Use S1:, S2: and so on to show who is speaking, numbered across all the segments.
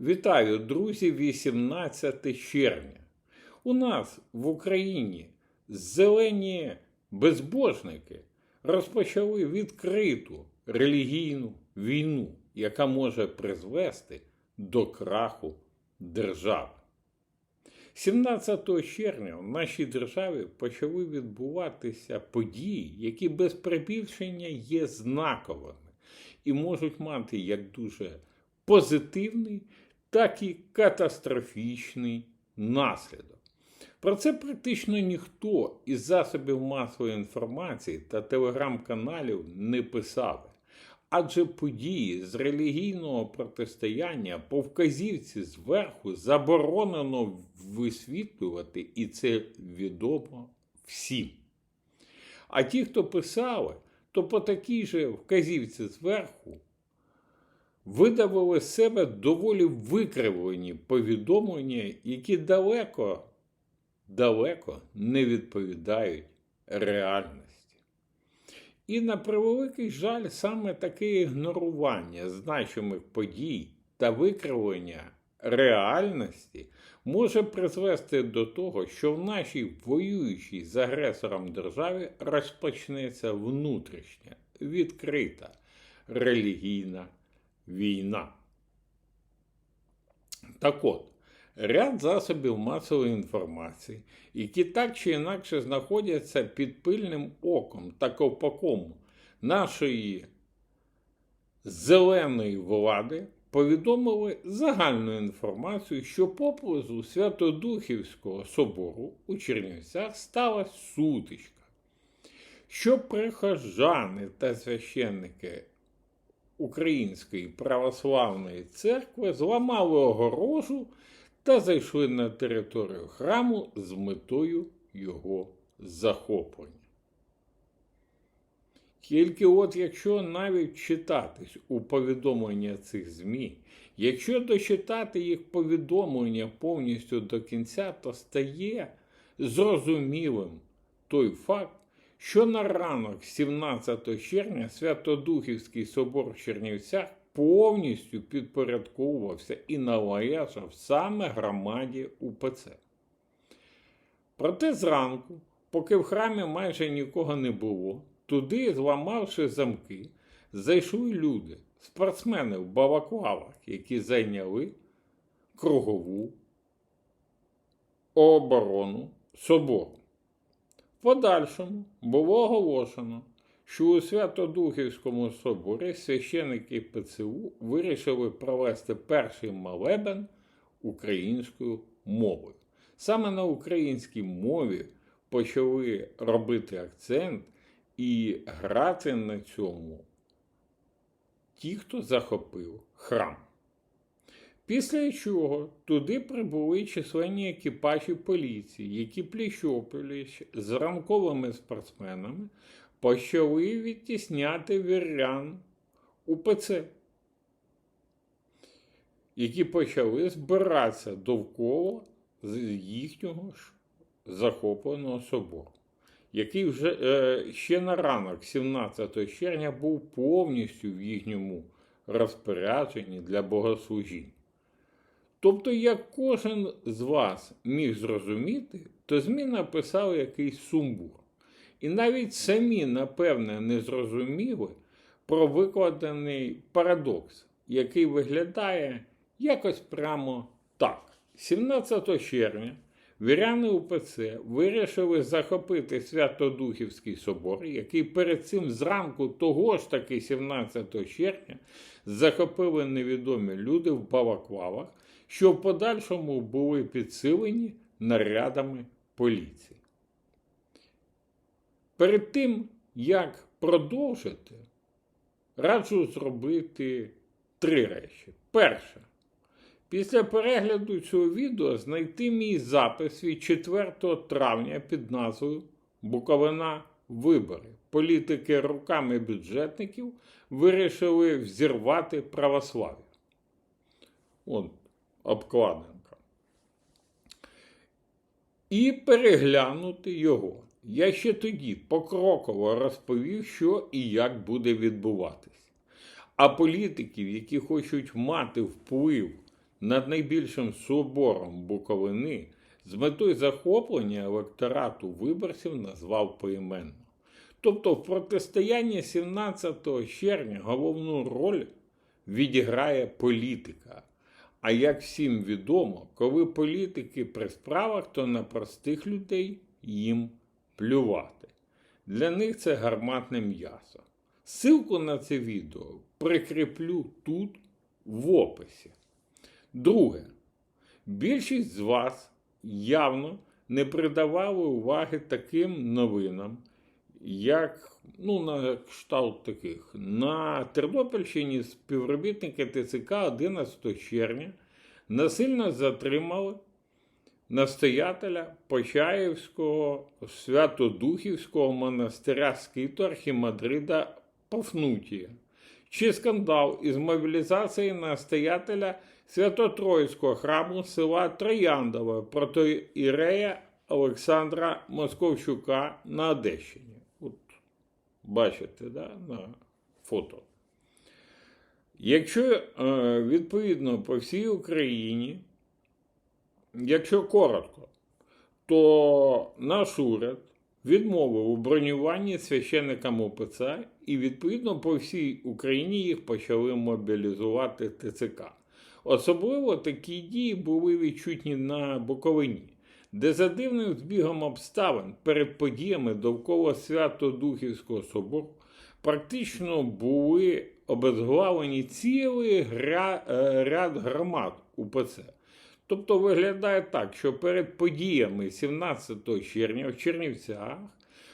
S1: Вітаю, друзі, 18 червня. У нас в Україні зелені безбожники розпочали відкриту релігійну війну, яка може призвести до краху держави. 17 червня в нашій державі почали відбуватися події, які без прибільшення є знаковими і можуть мати як дуже позитивний, так і катастрофічний наслідок. Про це практично ніхто із засобів масової інформації та телеграм-каналів не писали. Адже події з релігійного протистояння по вказівці зверху заборонено висвітлювати, і це відомо всім. А ті, хто писали, то по такій же вказівці зверху видавили себе доволі викривлені повідомлення, які далеко, далеко не відповідають реальності. І на превеликий жаль, саме таке ігнорування значимих подій та викривлення реальності може призвести до того, що в нашій воюючій з агресором державі розпочнеться внутрішня, відкрита релігійна війна. Так от, ряд засобів масової інформації, які так чи інакше знаходяться під пильним оком та ковпаком нашої зеленої влади, повідомили загальну інформацію, що поблизу Святодухівського собору у Чернівцях сталася сутичка, що прихожани та священники Української православної церкви зламали огорожу та зайшли на територію храму з метою його захоплення. Тільки от якщо навіть читатись у повідомлення цих ЗМІ, якщо дочитати їх повідомлення повністю до кінця, то стає зрозумілим той факт, що на ранок 17 червня Святодухівський собор в Чернівцях повністю підпорядковувався і належав саме громаді УПЦ. Проте зранку, поки в храмі майже нікого не було, туди, зламавши замки, зайшли люди, спортсмени в балаклавах, які зайняли кругову оборону собору. Подальшому було оголошено, що у Святодухівському соборі священики ПЦУ вирішили провести перший молебен українською мовою. Саме на українській мові почали робити акцент і грати на цьому ті, хто захопив храм. Після чого туди прибули численні екіпажі поліції, які пліщоплюючи з ранковими спортсменами почали відтісняти вірян УПЦ, які почали збиратися довкола їхнього ж захопленого собору, який вже е, ще на ранок, 17 червня, був повністю в їхньому розпорядженні для богослужінь. Тобто, як кожен з вас міг зрозуміти, то ЗМІ написали якийсь сумбур. І навіть самі, напевне, не зрозуміли про викладений парадокс, який виглядає якось прямо так. 17 червня віряни УПЦ вирішили захопити Святодухівський собор, який перед цим зранку того ж таки 17 червня захопили невідомі люди в балаклавах, що в подальшому були підсилені нарядами поліції. Перед тим, як продовжити, раджу зробити три речі. Перше, після перегляду цього відео знайти мій запис від 4 травня під назвою Буковина вибори. Політики руками бюджетників вирішили взірвати православ'я. Обкладинка. І переглянути його. Я ще тоді покроково розповів, що і як буде відбуватись. А політиків, які хочуть мати вплив над найбільшим собором Буковини з метою захоплення електорату виборців назвав поіменно. Тобто в протистоянні 17 червня головну роль відіграє політика. А як всім відомо, коли політики при справах, то на простих людей їм плювати. Для них це гарматне м'ясо. Ссылку на це відео прикріплю тут в описі. Друге, більшість з вас явно не придавали уваги таким новинам, як ну, на кшталт таких. На Тернопільщині співробітники ТЦК 11 червня насильно затримали настоятеля Почаївського Святодухівського монастиря скиту архімандрида Пафнутія. Чи скандал із мобілізації настоятеля Свято-Троїцького храму села Трояндове проти Ірея Олександра Московчука на Одещині. Бачите, да, на фото. Якщо е, відповідно по всій Україні, якщо коротко, то наш уряд відмовив у бронюванні священникам УПЦ і відповідно по всій Україні їх почали мобілізувати ТЦК. Особливо такі дії були відчутні на Буковині, де за дивним збігом обставин перед подіями довкола Свято-Духівського собору практично були обезглавлені цілий гра- е, ряд громад УПЦ. Тобто виглядає так, що перед подіями 17 червня в Чернівцях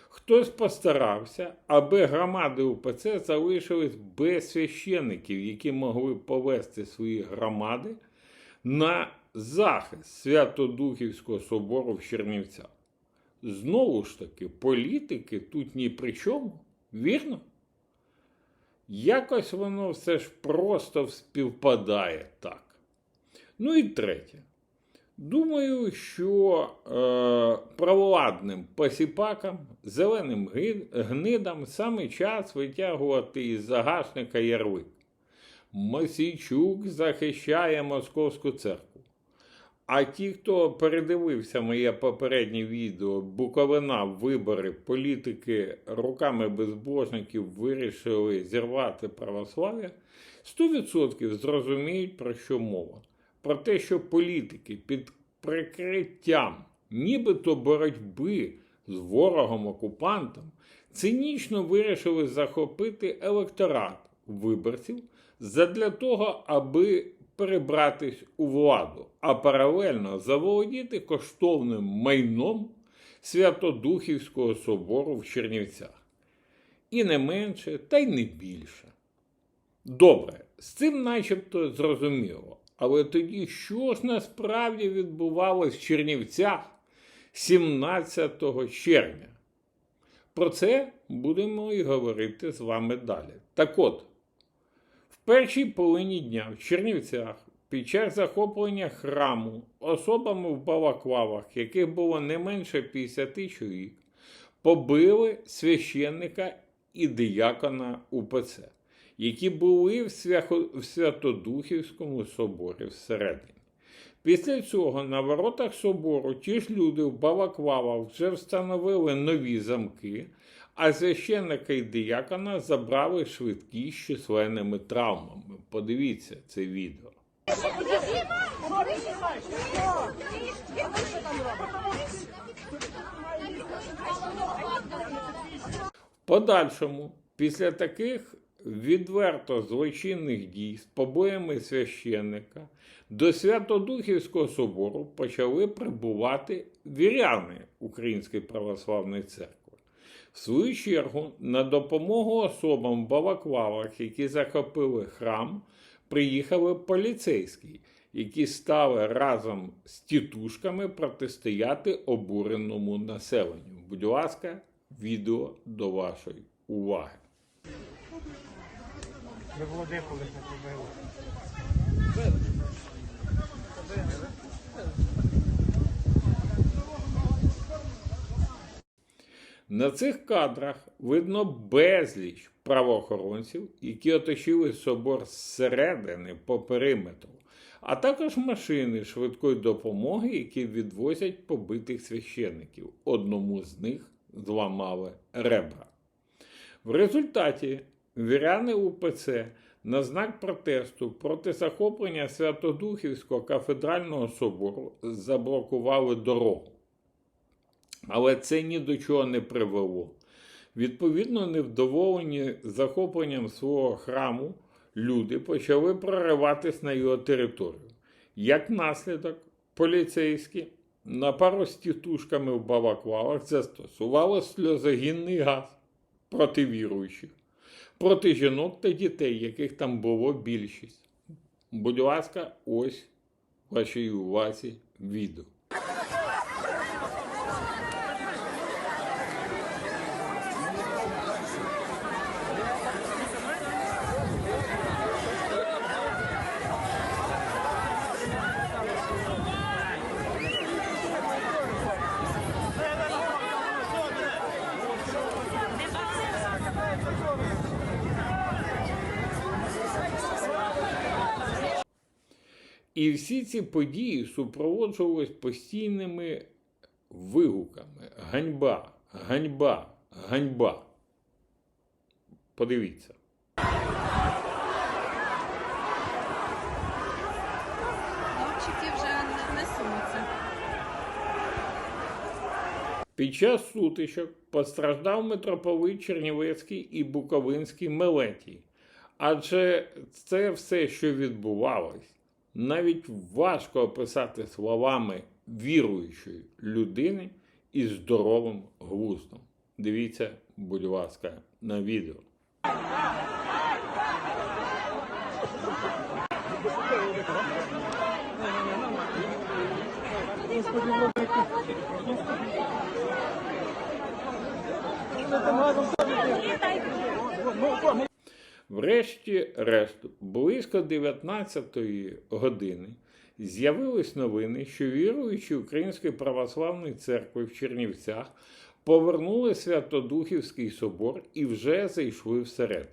S1: хтось постарався, аби громади УПЦ залишились без священників, які могли повести свої громади на захист Свято-Духівського собору в Чернівцях. Знову ж таки, політики тут ні при чому, вірно? Якось воно все ж просто співпадає так. Ну і третє. Думаю, що е, провладним посіпакам, зеленим гнидам саме час витягувати із загашника ярлик. Мосійчук захищає Московську церкву. А ті, хто передивився моє попереднє відео Буковина вибори політики руками безбожників вирішили зірвати православ'я, 100% зрозуміють, про що мова. Про те, що політики під прикриттям нібито боротьби з ворогом-окупантом цинічно вирішили захопити електорат виборців задля того, аби перебратись у владу, а паралельно заволодіти коштовним майном Святодухівського собору в Чернівцях. І не менше, та й не більше. Добре, з цим начебто зрозуміло. Але тоді що ж насправді відбувалось в Чернівцях 17 червня? Про це будемо і говорити з вами далі. Так от, першій половині дня в Чернівцях під час захоплення храму особами в балаклавах, яких було не менше 50 чоловік, побили священника і диякона УПЦ, які були в Свято- в Святодухівському соборі всередині. Після цього на воротах собору ті ж люди в балаклавах вже встановили нові замки, а священника і диякона забрали швидкі з численними травмами. Подивіться це відео. В подальшому, після таких відверто злочинних дій з побоями священника, до Святодухівського собору почали прибувати віряни Української православної церкви. В свою чергу, на допомогу особам в балаклавах, які захопили храм, приїхали поліцейські, які стали разом з тітушками протистояти обуреному населенню. Будь ласка, відео до вашої уваги.
S2: Ви води колись не.
S1: На цих кадрах видно безліч правоохоронців, які оточили собор зсередини по периметру, а також машини швидкої допомоги, які відвозять побитих священників. Одному з них зламали ребра. В результаті віряни УПЦ на знак протесту проти захоплення Святодухівського кафедрального собору заблокували дорогу. Але це ні до чого не привело. Відповідно, невдоволені захопленням свого храму, люди почали прориватись на його територію. Як наслідок, поліцейські на пару з тітушками в балаклавах застосували сльозогінний газ проти віруючих, проти жінок та дітей, яких там було більшість. Будь ласка, ось вашій увазі відео. І всі ці події супроводжувались постійними вигуками: ганьба, ганьба, ганьба. Подивіться.
S3: Хлопчики вже не несуться.
S1: Під час сутичок постраждав митрополит Чернівецький і Буковинський Мелетій. Адже це все, що відбувалось, навіть важко описати словами віруючої людини із здоровим глуздом. Дивіться, будь ласка, на відео. Врешті-решт, близько 19-ї години з'явились новини, що віруючі Української православної церкви в Чернівцях повернули Святодухівський собор і вже зайшли всередину.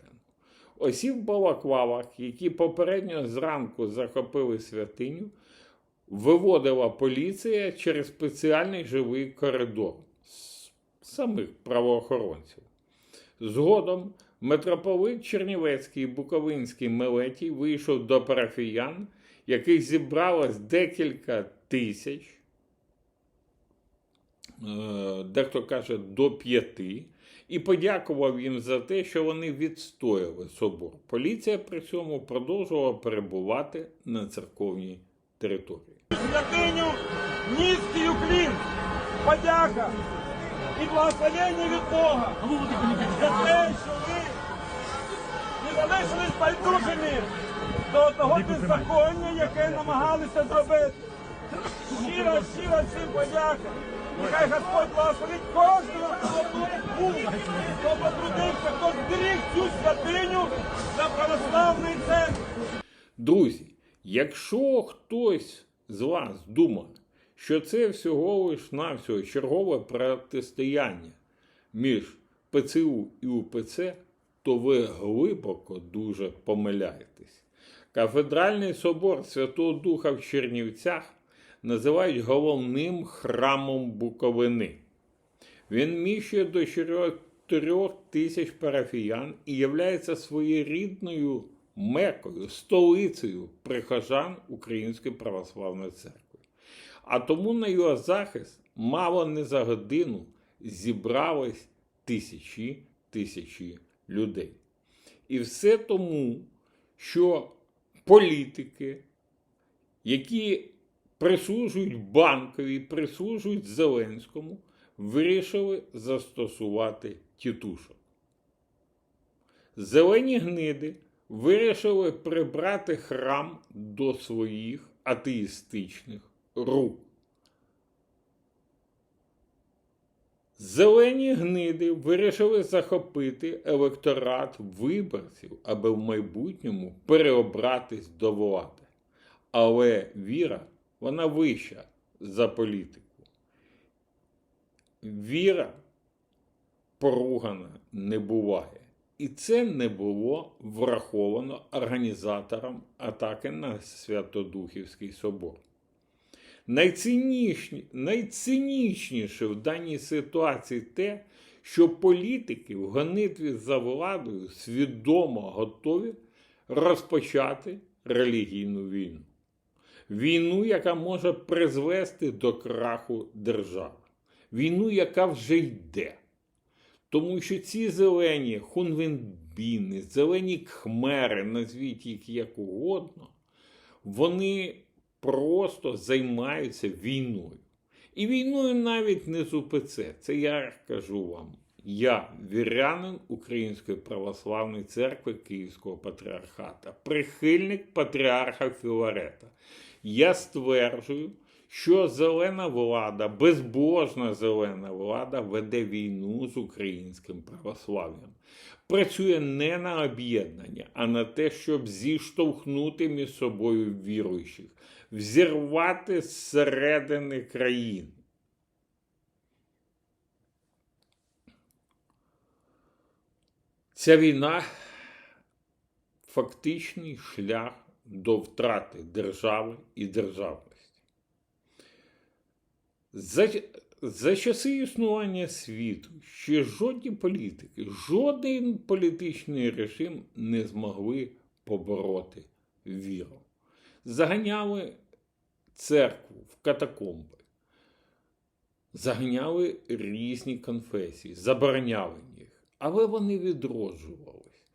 S1: Осіб в балаклавах, які попередньо зранку захопили святиню, виводила поліція через спеціальний живий коридор самих правоохоронців. Згодом митрополит Чернівецький Буковинський Мелетій вийшов до парафіян, яких зібралось декілька тисяч, е, дехто каже до п'яти, і подякував їм за те, що вони відстояли собор. Поліція при цьому продовжувала перебувати на церковній території.
S4: святиню низький уклін, подяка і благословення від Бога за те, що ви не залишились байдужими до того беззаконня, яке намагалися зробити. Щиро, щиро всім подяка. Нехай Господь благословить кожного, хто тут був, хто потрудився, хто зберіг цю святиню за православний церкви.
S1: Друзі, якщо хтось з вас думає, що це всього лиш навсього чергове протистояння між ПЦУ і УПЦ, то ви глибоко дуже помиляєтесь. Кафедральний собор Святого Духа в Чернівцях називають головним храмом Буковини. Він міщує до 4 тисяч парафіян і являється своєрідною мекою, столицею прихожан Української православної церкви. А тому на його захист мало не за годину зібрались тисячі тисячі людей. І все тому, що політики, які прислужують банкові, прислужують Зеленському, вирішили застосувати тітушок. Зелені гниди вирішили прибрати храм до своїх атеїстичних рук. Зелені гниди вирішили захопити електорат виборців, аби в майбутньому переобратись до влади. Але віра, вона вища за політику. Віра поругана не буває. І це не було враховано організатором атаки на Святодухівський собор. Найцинічні, найцинічніше в даній ситуації те, що політики в гонитві за владою свідомо готові розпочати релігійну війну. Війну, яка може призвести до краху держави. Війну, яка вже йде. Тому що ці зелені хунвенбіни, зелені кхмери, назвіть їх як угодно, вони просто займаються війною. І війною навіть не з УПЦ. Це я кажу вам. Я вірянин Української православної церкви Київського патріархата, прихильник патріарха Філарета. Я стверджую, що зелена влада, безбожна зелена влада веде війну з українським православ'ям. Працює не на об'єднання, а на те, щоб зіштовхнути між собою віруючих, взірвати зсередини країни. Ця війна фактичний шлях до втрати держави і державності. За, за часи існування світу ще жодні політики, жоден політичний режим не змогли побороти віру. Заганяли церкву в катакомби, заганяли різні конфесії, забороняли їх, але вони відроджувались.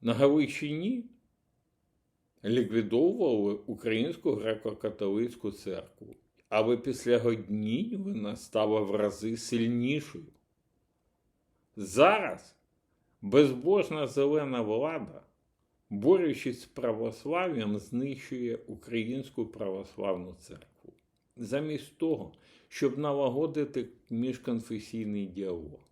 S1: На Галичині ліквідовували Українську греко-католицьку церкву, але після годні вона стала в рази сильнішою. Зараз безбожна зелена влада, борючись з православ'ям, знищує Українську православну церкву. Замість того, щоб налагодити міжконфесійний діалог,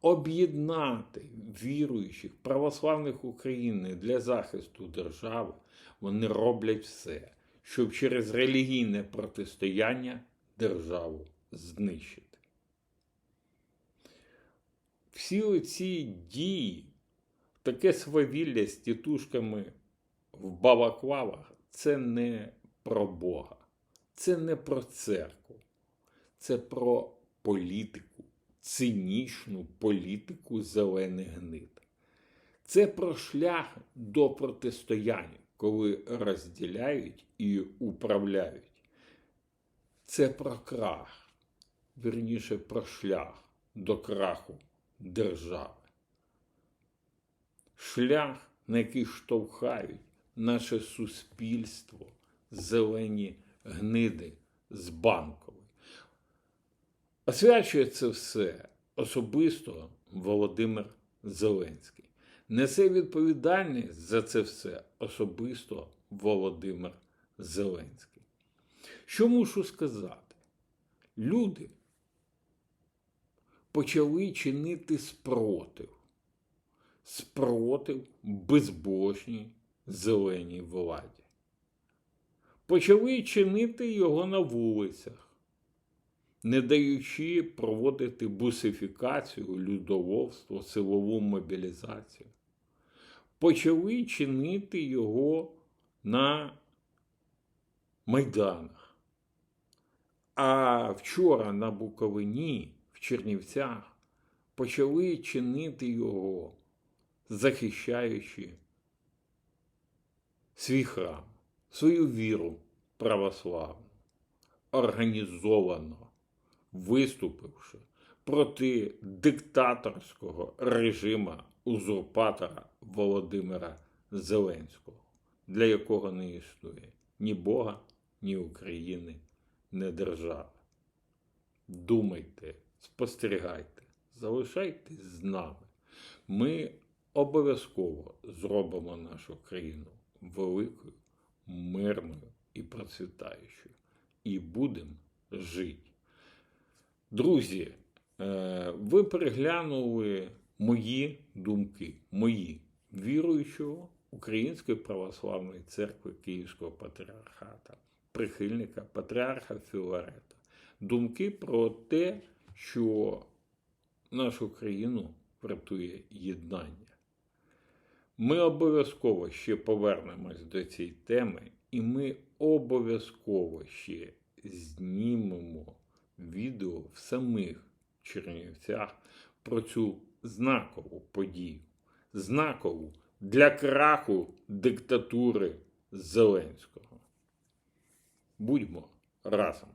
S1: об'єднати віруючих православних України для захисту держави, вони роблять все, щоб через релігійне протистояння державу знищити. Всі оці дії, таке свавілля з тітушками в балаклавах, це не про Бога, це не про церкву, це про політику, цинічну політику зелених гнид. Це про шлях до протистояння, коли розділяють і управляють. Це про крах, вірніше про шлях до краху держави. Шлях, на який штовхають наше суспільство, зелені гниди з банкової. Освячує це все особисто Володимир Зеленський. Несе відповідальність за це все особисто Володимир Зеленський. Що мушу сказати? Люди почали чинити спротив. Спротив безбожній зеленій владі. Почали чинити його на вулицях, не даючи проводити бусифікацію, людоловство, силову мобілізацію. Почали чинити його на майданах. А вчора на Буковині, в Чернівцях, почали чинити його, захищаючи свій храм, свою віру православну, організовано, виступивши проти диктаторського режима узурпатора Володимира Зеленського, для якого не існує ні Бога, ні України, ні держави. Думайте, спостерігайте, залишайтесь з нами. Ми обов'язково зробимо нашу країну великою, мирною і процвітаючою. І будемо жити. Друзі, е, ви переглянули мої думки, мої віруючого Української православної церкви Київського патріархата, прихильника патріарха Філарета. Думки про те, що нашу країну врятує єднання, Ми обов'язково ще повернемось до цієї теми, і ми обов'язково ще знімемо відео в самих Чернівцях про цю знакову подію, знакову для краху диктатури Зеленського. Будьмо разом.